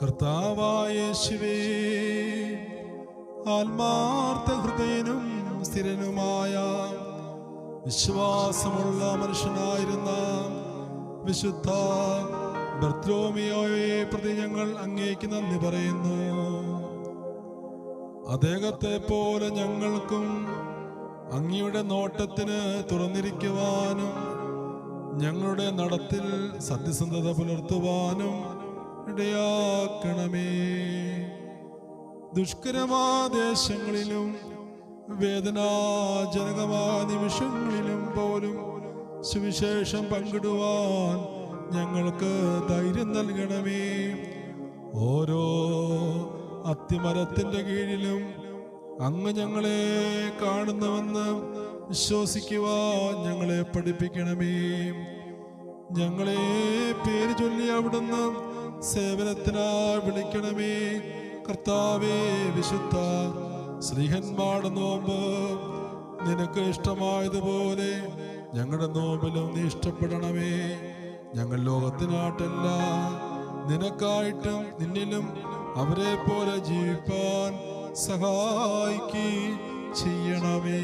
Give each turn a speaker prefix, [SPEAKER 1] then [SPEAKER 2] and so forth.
[SPEAKER 1] കർത്താവായ യേശുവേ ആത്മാർത്ഥ ഹൃദയനും സ്ഥിരനുമായ വിശ്വാസമുള്ള മനുഷ്യനായിരുന്ന വിശുദ്ധ ബർത്രോമിയോയെ പ്രതി ഞങ്ങൾ അങ്ങേക്ക് നന്ദി പറയുന്നു. അദ്ദേഹത്തെ പോലെ ഞങ്ങൾക്കും അങ്ങയുടെ നോട്ടത്തിന് തുറന്നിരിക്കുവാനും ഞങ്ങളുടെ നടത്തിൽ സത്യസന്ധത പുലർത്തുവാനും ഇടയാക്കണമേ. ദുഷ്കരമാദേശങ്ങളിലും വേദനാജനകമായ നിമിഷങ്ങളിലും പോലും സുവിശേഷം പങ്കിടുവാൻ ഞങ്ങൾക്ക് ധൈര്യം നൽകണമേ. ഓരോ അത്തിമരത്തിന്റെ കീഴിലും അങ്ങ് ഞങ്ങളെ കാണുന്നുവെന്ന് വിശ്വസിക്കുവാൻ ഞങ്ങളെ പഠിപ്പിക്കണമേ. ഞങ്ങളെ പേര് ചൊല്ലി അവിടുന്ന് സേവനത്തിനായി വിളിക്കണമേ. കർത്താവേ വിശുദ്ധ ശ്രീഹന്മാരുടെ നോമ്പ് നിനക്ക് ഇഷ്ടമായതുപോലെ ഞങ്ങളുടെ നോമ്പിലും നീ ഇഷ്ടപ്പെടണമേ. ഞങ്ങൾ ലോകത്തിനാട്ടല്ല നിനക്കായിട്ടും നിന്നിലും അവരെ പോലെ ജീവിപ്പാൻ സഹായിക്കുകയും ചെയ്യണമേ.